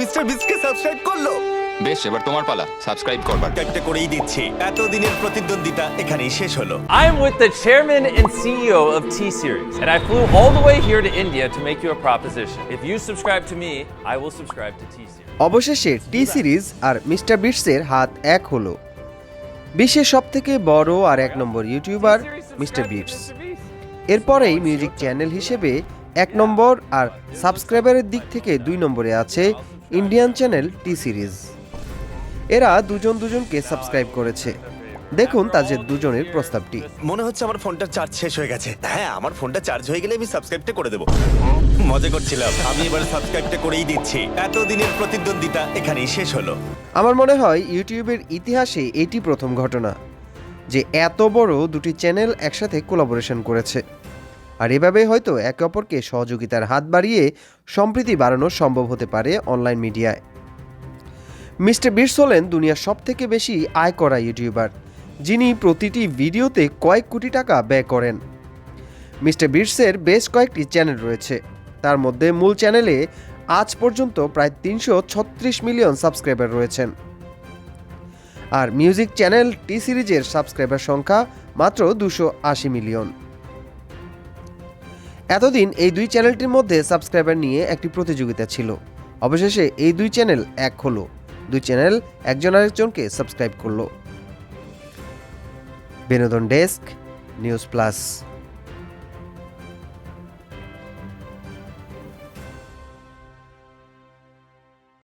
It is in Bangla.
মিস্টার বিস্টকে সাবস্ক্রাইব করল। বেশ এবার তোমার পালা। সাবস্ক্রাইব করবার। একটা করেই দিচ্ছি। এতদিনের প্রতিদ্বন্দ্বিতা এখানেই শেষ হলো। I am with the chairman and CEO of T Series, and I flew all the way here to India to make you a proposition. If you subscribe to me, I will subscribe to T Series. অবশেষে টি সিরিজ আর মিস্টার বিটসের হাত এক হলো। বিশ্বের সব থেকে বড় আর এক নম্বর ইউটিউবার মিস্টার বিটস এরপরেই মিউজিক চ্যানেল হিসেবে এক নম্বর আর সাবস্ক্রাইবারের দিক থেকে দুই নম্বরে আছে ইন্ডিয়ান চ্যানেল টি সিরিজ এরা দুজন দুজনকে সাবস্ক্রাইব করেছে। দেখুন তাদের দুজনের প্রস্তাবটি। মনে হচ্ছে আমার ফোনটা চার্জ শেষ হয়ে গেছে। হ্যাঁ আমার ফোনটা চার্জ হয়ে গেলে আমি সাবস্ক্রাইবটা করে দেবো। মজা করছিলাম। আমি এবার সাবস্ক্রাইবটা করেই দিচ্ছি। এতদিনের প্রতিদ্বন্দ্বিতা এখানেই শেষ হলো। আমার মনে হয় ইউটিউবের ইতিহাসে এটি প্রথম ঘটনা যে এত বড় দুটি চ্যানেল একসাথে কোলাবোরেশন করেছে। আর এভাবে হয়তো একে অপরকে সহযোগিতার হাত বাড়িয়ে সম্প্রীতি বাড়ানো সম্ভব হতে পারে অনলাইন মিডিয়ায়। মিস্টার বিটস হলেন দুনিয়ার সব থেকে বেশি আয় করা ইউটিউবার, যিনি প্রতিটি ভিডিওতে কয়েক কোটি টাকা ব্যয় করেন। মিস্টার বিটসের বেশ কয়েকটি চ্যানেল রয়েছে। তার মধ্যে মূল চ্যানেলে আজ পর্যন্ত প্রায় তিনশো ছত্রিশ মিলিয়ন সাবস্ক্রাইবার রয়েছেন। আর মিউজিক চ্যানেল টি সিরিজের সাবস্ক্রাইবার সংখ্যা মাত্র দুশো আশি মিলিয়ন। এতদিন এই দুই চ্যানেলটির মধ্যে সাবস্ক্রাইবার নিয়ে একটি প্রতিযোগিতা ছিল। অবশেষে এই দুই চ্যানেল এক হলো। দুই চ্যানেল একজন আরেকজনকে সাবস্ক্রাইব করল। বিনোদন ডেস্ক, নিউজ প্লাস।